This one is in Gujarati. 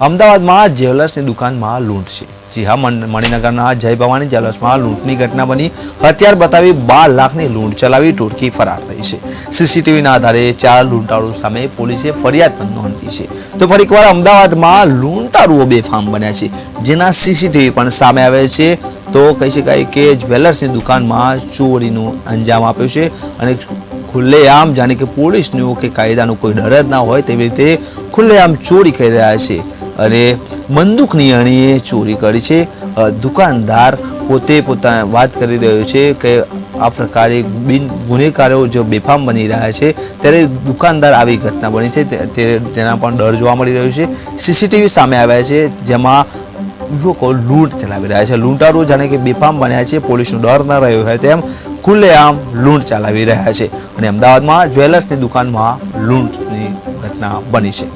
અમદાવાદમાં જ્વેલર્સની દુકાનમાં લૂંટ છે. જી હા મણ- મણિનગરના જય ભવાની જ્વેલર્સમાં લૂંટની ઘટના બની. હથિયાર બતાવી બાર લાખની લૂંટ ચલાવી ટોળકી ફરાર થઈ છે. સીસીટીવીના આધારે ચાર લૂંટારૂ સામે પોલીસે ફરિયાદ પણ નોંધી છે. તો ફરી એકવાર અમદાવાદમાં લૂંટારુઓ બેફામ બન્યા છે. જેના સીસીટીવી પણ સામે આવે છે. તો કહી શકાય કે જ્વેલર્સની દુકાનમાં ચોરીનું અંજામ આપ્યું છે અને ખુલ્લેઆમ જાણે કે પોલીસનું કે કાયદાનો કોઈ ડર જ ના હોય તેવી રીતે ખુલ્લેઆમ ચોરી કરી રહ્યા છે. અને બંદૂકની અણીએ ચોરી કરી છે. દુકાનદાર પોતે પોતા વાત કરી રહ્યો છે કે આ પ્રકારે બિન ગુનેગારો જો બેફામ બની રહ્યા છે, ત્યારે દુકાનદાર આવી ઘટના બની છે. તેના પણ ડર જોવા મળી રહ્યો છે. સીસીટીવી સામે આવ્યા છે, જેમાં લોકો લૂંટ ચલાવી રહ્યા છે. લૂંટારો જાણે કે બેફામ બન્યા છે. પોલીસનો ડર ન રહ્યો હોય તેમ ખુલ્લેઆમ લૂંટ ચલાવી રહ્યા છે અને અમદાવાદમાં જ્વેલર્સની દુકાનમાં લૂંટની ઘટના બની છે.